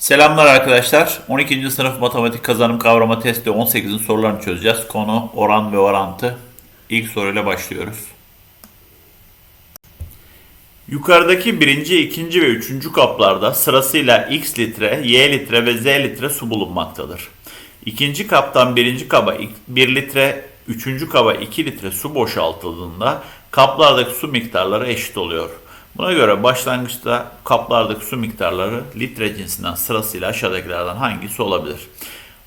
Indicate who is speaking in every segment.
Speaker 1: Selamlar arkadaşlar. 12. sınıf matematik kazanım kavrama testi 18'in sorularını çözeceğiz. Konu oran ve orantı. İlk soruyla başlıyoruz. Yukarıdaki birinci, ikinci ve üçüncü kaplarda sırasıyla x litre, y litre ve z litre su bulunmaktadır. İkinci kaptan birinci kaba 1 litre, üçüncü kaba 2 litre su boşaltıldığında kaplardaki su miktarları eşit oluyor. Buna göre başlangıçta kaplardaki su miktarları litre cinsinden sırasıyla aşağıdakilerden hangisi olabilir?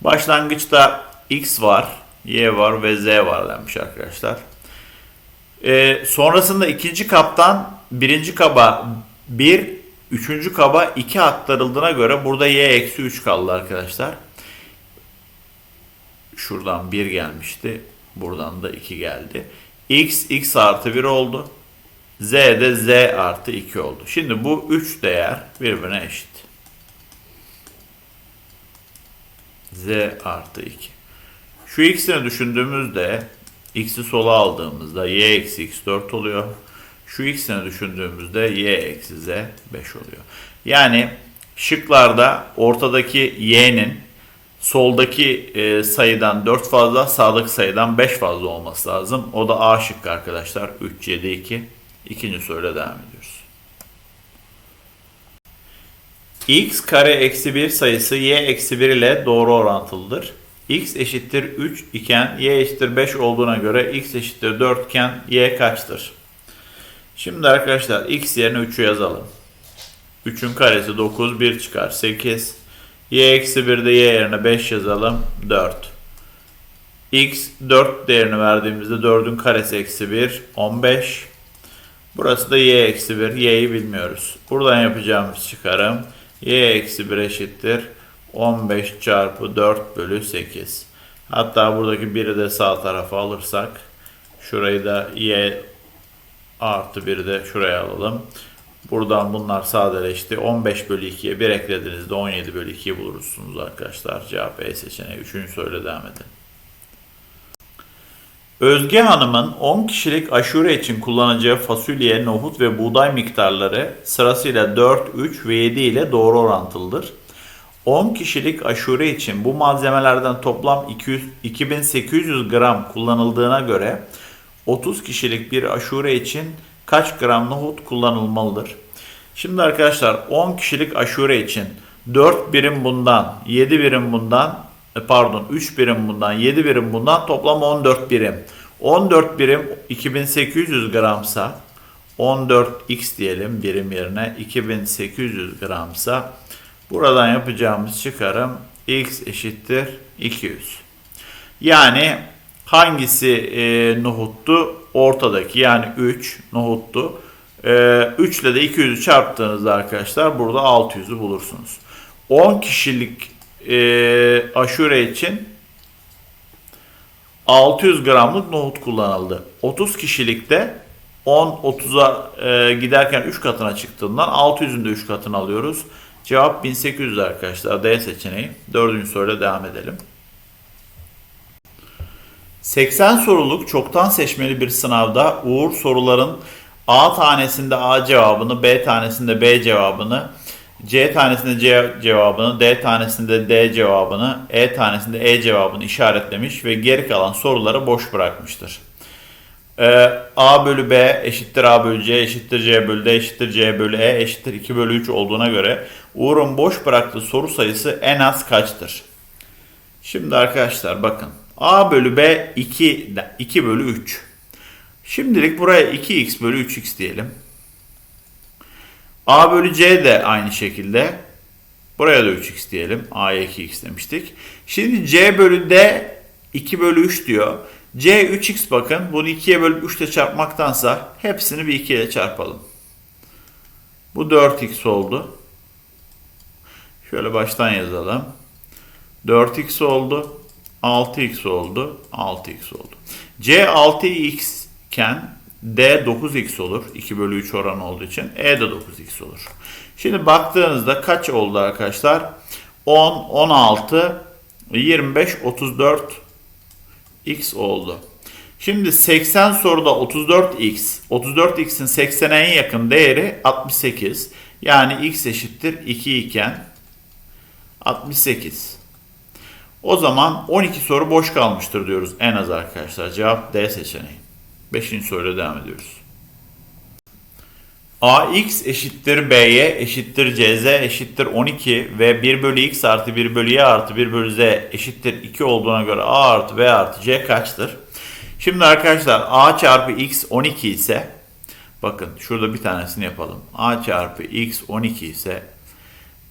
Speaker 1: Başlangıçta x var, y var ve z var denmiş arkadaşlar. Ee, sonrasında ikinci kaptan birinci kaba 1, üçüncü kaba 2 aktarıldığına göre burada y eksi 3 kaldı arkadaşlar. Şuradan 1 gelmişti. Buradan da 2 geldi. x, x artı 1 oldu. Z de Z artı 2 oldu. Şimdi bu 3 değer birbirine eşit. Z artı 2. Şu x'ini düşündüğümüzde x'i sola aldığımızda y eksi x 4 oluyor. Şu x'ini düşündüğümüzde y eksi z 5 oluyor. Yani şıklarda ortadaki y'nin soldaki e, sayıdan 4 fazla, sağdaki sayıdan 5 fazla olması lazım. O da A şıkkı arkadaşlar. 3, 7, 2. İkinci soruyla devam ediyoruz. x kare eksi 1 sayısı y eksi 1 ile doğru orantılıdır. x eşittir 3 iken y eşittir 5 olduğuna göre x eşittir 4 iken y kaçtır? Şimdi arkadaşlar x yerine 3'ü yazalım. 3'ün karesi 9, 1 çıkar 8. y eksi 1 de y yerine 5 yazalım 4. x 4 değerini verdiğimizde 4'ün karesi eksi 1, 15. Burası da y eksi 1. Y'yi bilmiyoruz. Buradan yapacağımız çıkarım y eksi 1 eşittir. 15 çarpı 4 bölü 8. Hatta buradaki 1'i de sağ tarafa alırsak şurayı da y artı 1'i de şuraya alalım. Buradan bunlar sadeleşti. 15 bölü 2'ye 1 eklediğinizde 17 bölü 2'yi bulursunuz arkadaşlar. Cevap E seçeneği. Üçüncü soruyla devam edelim. Özge Hanım'ın 10 kişilik aşure için kullanacağı fasulye, nohut ve buğday miktarları sırasıyla 4, 3 ve 7 ile doğru orantılıdır. 10 kişilik aşure için bu malzemelerden toplam 200, 2800 gram kullanıldığına göre 30 kişilik bir aşure için kaç gram nohut kullanılmalıdır? Şimdi arkadaşlar 10 kişilik aşure için 4 birim bundan, 7 birim bundan, pardon 3 birim bundan 7 birim bundan toplam 14 birim. 14 birim 2800 gramsa 14x diyelim birim yerine 2800 gramsa buradan yapacağımız çıkarım x eşittir 200. Yani hangisi e, nohuttu? Ortadaki yani 3 nohuttu. E, 3 ile de 200'ü çarptığınızda arkadaşlar burada 600'ü bulursunuz. 10 kişilik e, aşure için 600 gramlık nohut kullanıldı. 30 kişilikte 10-30'a e, giderken 3 katına çıktığından 600'ün de 3 katını alıyoruz. Cevap 1800 arkadaşlar. D seçeneği. Dördüncü soruyla devam edelim. 80 soruluk çoktan seçmeli bir sınavda Uğur soruların A tanesinde A cevabını, B tanesinde B cevabını, C tanesinde C cevabını, D tanesinde D cevabını, E tanesinde E cevabını işaretlemiş ve geri kalan soruları boş bırakmıştır. Ee, A bölü B eşittir A bölü C eşittir C bölü D eşittir C bölü E eşittir 2 bölü 3 olduğuna göre Uğur'un boş bıraktığı soru sayısı en az kaçtır? Şimdi arkadaşlar bakın A bölü B 2, 2 bölü 3. Şimdilik buraya 2x bölü 3x diyelim. A bölü C de aynı şekilde. Buraya da 3x diyelim. A'ya 2x demiştik. Şimdi C bölü D 2 bölü 3 diyor. C 3x bakın. Bunu 2'ye bölüp 3 ile çarpmaktansa hepsini bir 2 ile çarpalım. Bu 4x oldu. Şöyle baştan yazalım. 4x oldu. 6x oldu. 6x oldu. C 6x iken D 9x olur. 2 bölü 3 oran olduğu için. E de 9x olur. Şimdi baktığınızda kaç oldu arkadaşlar? 10, 16, 25, 34 x oldu. Şimdi 80 soruda 34x. 34x'in 80'e en yakın değeri 68. Yani x eşittir 2 iken 68. O zaman 12 soru boş kalmıştır diyoruz en az arkadaşlar. Cevap D seçeneği. 5. soruyla devam ediyoruz. ax eşittir b'ye eşittir cz eşittir 12 ve 1 bölü x artı 1 bölü y artı 1 bölü z eşittir 2 olduğuna göre a artı b artı c kaçtır? Şimdi arkadaşlar a çarpı x 12 ise bakın şurada bir tanesini yapalım. a çarpı x 12 ise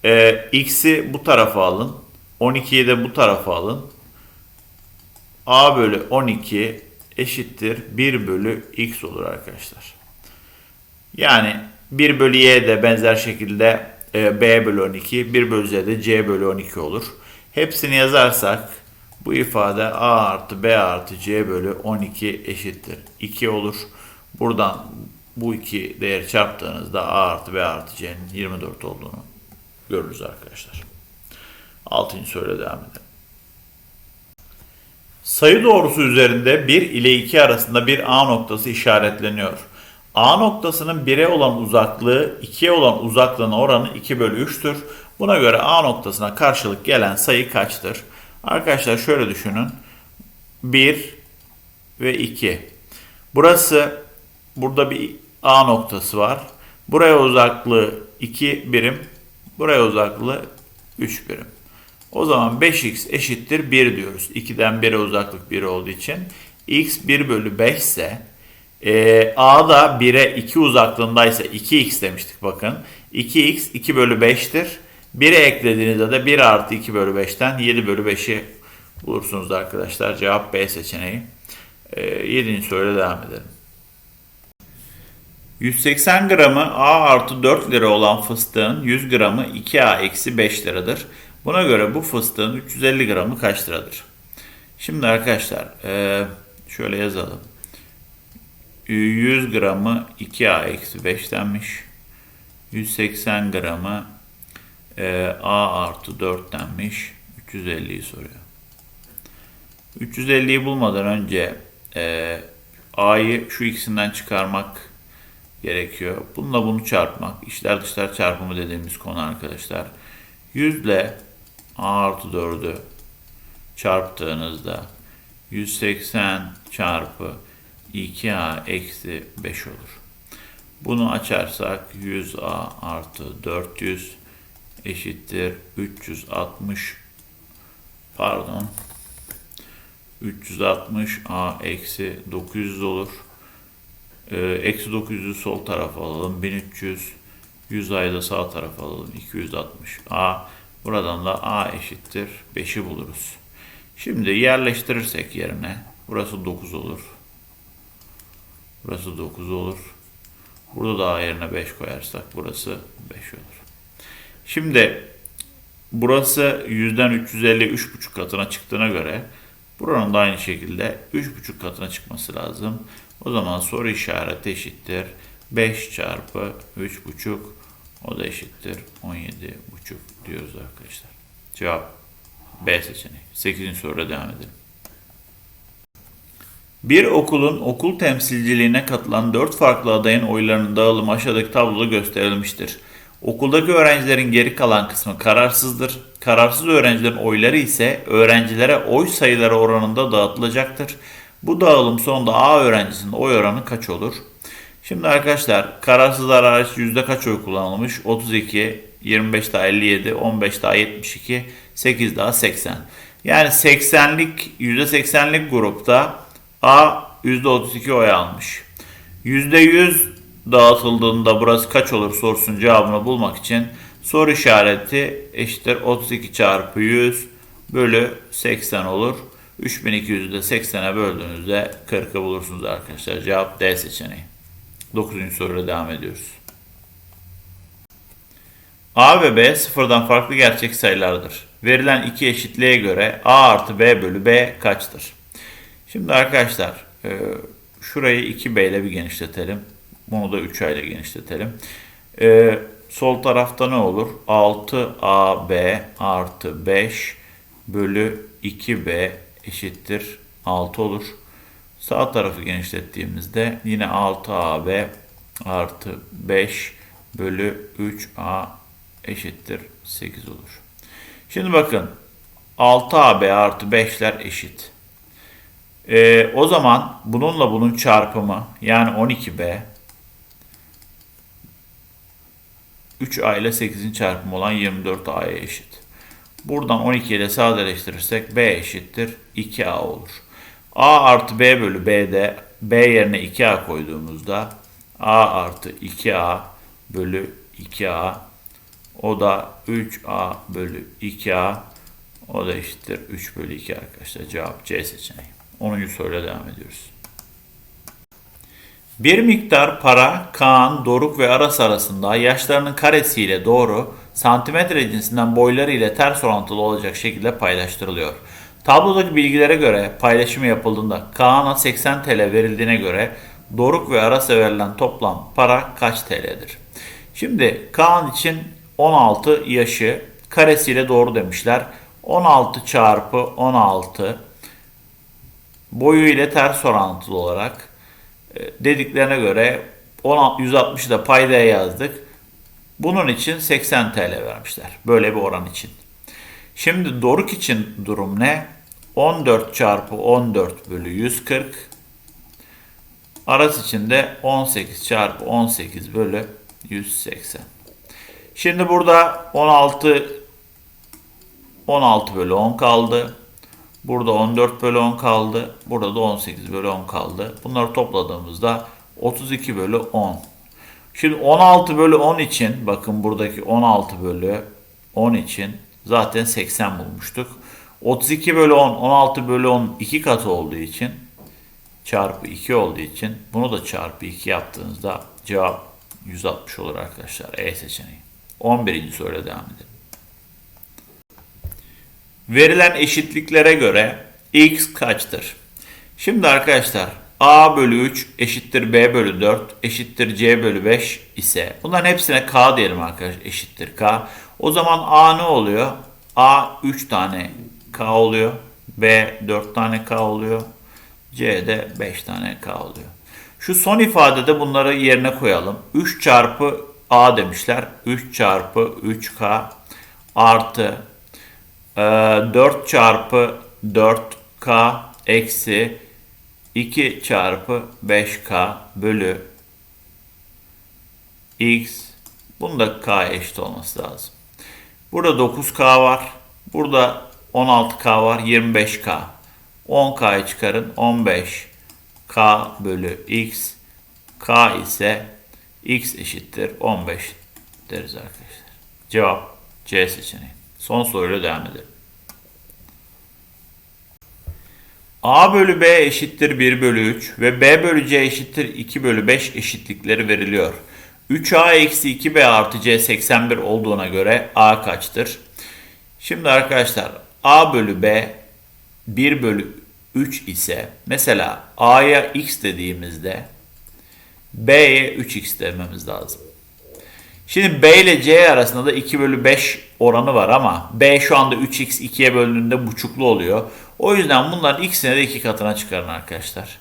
Speaker 1: e, x'i bu tarafa alın. 12'yi de bu tarafa alın. a bölü 12 eşittir 1 bölü x olur arkadaşlar. Yani 1 bölü y de benzer şekilde e, b bölü 12, 1 bölü z de c bölü 12 olur. Hepsini yazarsak bu ifade a artı b artı c bölü 12 eşittir 2 olur. Buradan bu iki değeri çarptığınızda a artı b artı c'nin 24 olduğunu görürüz arkadaşlar. 6. soruyla devam edelim. Sayı doğrusu üzerinde 1 ile 2 arasında bir A noktası işaretleniyor. A noktasının 1'e olan uzaklığı 2'ye olan uzaklığın oranı 2 bölü 3'tür. Buna göre A noktasına karşılık gelen sayı kaçtır? Arkadaşlar şöyle düşünün. 1 ve 2. Burası burada bir A noktası var. Buraya uzaklığı 2 birim. Buraya uzaklığı 3 birim. O zaman 5x eşittir 1 diyoruz. 2'den 1'e uzaklık 1 olduğu için. x 1 bölü 5 ise e, a da 1'e 2 uzaklığındaysa 2x demiştik bakın. 2x 2 bölü 5'tir. 1'e eklediğinizde de 1 artı 2 bölü 5'ten 7 bölü 5'i bulursunuz arkadaşlar. Cevap B seçeneği. E, 7. soruyla devam edelim. 180 gramı A artı 4 lira olan fıstığın 100 gramı 2A eksi 5 liradır. Buna göre bu fıstığın 350 gramı kaç liradır? Şimdi arkadaşlar e, şöyle yazalım. 100 gramı 2A eksi 5 denmiş. 180 gramı e, A artı 4 denmiş. 350'yi soruyor. 350'yi bulmadan önce e, A'yı şu ikisinden çıkarmak gerekiyor. Bununla bunu çarpmak. İşler dışlar çarpımı dediğimiz konu arkadaşlar. 100 ile A artı 4'ü çarptığınızda 180 çarpı 2A eksi 5 olur. Bunu açarsak 100A artı 400 eşittir 360 pardon 360 A eksi 900 olur. Ee, eksi 900'ü sol tarafa alalım. 1300 100 A'yı da sağ tarafa alalım. 260 A Buradan da A eşittir 5'i buluruz. Şimdi yerleştirirsek yerine burası 9 olur. Burası 9 olur. Burada da A yerine 5 koyarsak burası 5 olur. Şimdi burası 100'den 350 3,5 katına çıktığına göre buranın da aynı şekilde 3,5 katına çıkması lazım. O zaman soru işareti eşittir. 5 çarpı 3,5 o da eşittir 17 buçuk diyoruz arkadaşlar. Cevap B seçeneği. 8. soruya devam edelim. Bir okulun okul temsilciliğine katılan 4 farklı adayın oylarının dağılımı aşağıdaki tabloda gösterilmiştir. Okuldaki öğrencilerin geri kalan kısmı kararsızdır. Kararsız öğrencilerin oyları ise öğrencilere oy sayıları oranında dağıtılacaktır. Bu dağılım sonunda A öğrencisinin oy oranı kaç olur? Şimdi arkadaşlar kararsızlar hariç yüzde kaç oy kullanılmış? 32, 25 daha 57, 15 daha 72, 8 daha 80. Yani 80'lik %80'lik grupta A %32 oy almış. %100 dağıtıldığında burası kaç olur sorusunun cevabını bulmak için soru işareti eşittir 32 çarpı 100 bölü 80 olur. 3200'ü de 80'e böldüğünüzde 40'ı bulursunuz arkadaşlar. Cevap D seçeneği. 9. soruyla devam ediyoruz. A ve B sıfırdan farklı gerçek sayılardır. Verilen iki eşitliğe göre A artı B bölü B kaçtır? Şimdi arkadaşlar e, şurayı 2B ile bir genişletelim. Bunu da 3A ile genişletelim. E, sol tarafta ne olur? 6AB artı 5 bölü 2B eşittir 6 olur. Sağ tarafı genişlettiğimizde yine 6AB artı 5 bölü 3A eşittir 8 olur. Şimdi bakın 6AB artı 5'ler eşit. Ee, o zaman bununla bunun çarpımı yani 12B 3A ile 8'in çarpımı olan 24A'ya eşit. Buradan 12 ile sadeleştirirsek B eşittir 2A olur. A artı B bölü B'de B yerine 2A koyduğumuzda A artı 2A bölü 2A o da 3A bölü 2A o da eşittir 3 bölü 2 arkadaşlar. Cevap C seçeneği. 10. soruyla devam ediyoruz. Bir miktar para Kaan, Doruk ve Aras arasında yaşlarının karesiyle doğru santimetre cinsinden boyları ile ters orantılı olacak şekilde paylaştırılıyor. Tablodaki bilgilere göre paylaşımı yapıldığında Kaan'a 80 TL verildiğine göre Doruk ve Aras'a verilen toplam para kaç TL'dir? Şimdi Kaan için 16 yaşı karesiyle doğru demişler. 16 çarpı 16 boyu ile ters orantılı olarak e, dediklerine göre 160'ı da paydaya yazdık. Bunun için 80 TL vermişler. Böyle bir oran için. Şimdi Doruk için durum ne? 14 çarpı 14 bölü 140. Aras için de 18 çarpı 18 bölü 180. Şimdi burada 16 16 bölü 10 kaldı. Burada 14 bölü 10 kaldı. Burada da 18 bölü 10 kaldı. Bunları topladığımızda 32 bölü 10. Şimdi 16 bölü 10 için bakın buradaki 16 bölü 10 için zaten 80 bulmuştuk. 32 bölü 10 16 bölü 10 iki katı olduğu için çarpı 2 olduğu için bunu da çarpı 2 yaptığınızda cevap 160 olur arkadaşlar. E seçeneği. 11. soruyla devam edelim. Verilen eşitliklere göre x kaçtır? Şimdi arkadaşlar a bölü 3 eşittir b bölü 4 eşittir c bölü 5 ise bunların hepsine k diyelim arkadaşlar eşittir k. O zaman a ne oluyor? a 3 tane k oluyor. b 4 tane k oluyor. c de 5 tane k oluyor. Şu son ifadede bunları yerine koyalım. 3 çarpı a demişler. 3 çarpı 3k artı 4 çarpı 4k eksi 2 çarpı 5k bölü x. Bunun da k eşit olması lazım. Burada 9k var. Burada 16k var. 25k. 10k'yı çıkarın. 15k bölü x. k ise x eşittir 15 deriz arkadaşlar. Cevap C seçeneği. Son soruyla devam edelim. A bölü B eşittir 1 bölü 3 ve B bölü C eşittir 2 bölü 5 eşitlikleri veriliyor. 3A eksi 2B artı C 81 olduğuna göre A kaçtır? Şimdi arkadaşlar A bölü B 1 bölü 3 ise mesela A'ya x dediğimizde B'ye 3x dememiz lazım. Şimdi B ile C arasında da 2 bölü 5 oranı var ama B şu anda 3x 2'ye bölündüğünde buçuklu oluyor. O yüzden bunların ikisini de 2 katına çıkarın arkadaşlar.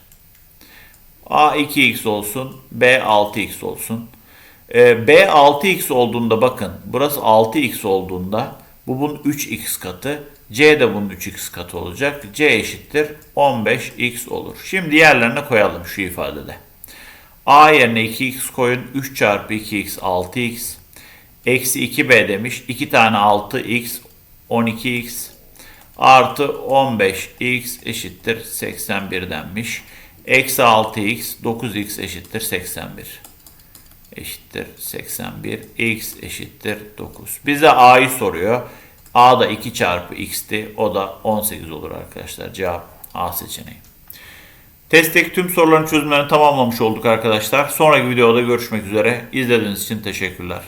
Speaker 1: A 2x olsun, B 6x olsun. Ee, B 6x olduğunda bakın burası 6x olduğunda bu bunun 3x katı. C de bunun 3x katı olacak. C eşittir 15x olur. Şimdi yerlerine koyalım şu ifadede. A yerine 2x koyun. 3 çarpı 2x 6x. Eksi 2b demiş. 2 tane 6x 12x. Artı 15x eşittir 81 denmiş. Eksi 6x 9x eşittir 81. Eşittir 81. x eşittir 9. Bize a'yı soruyor. A da 2 çarpı x'ti. O da 18 olur arkadaşlar. Cevap A seçeneği. Testteki tüm soruların çözümlerini tamamlamış olduk arkadaşlar. Sonraki videoda görüşmek üzere. İzlediğiniz için teşekkürler.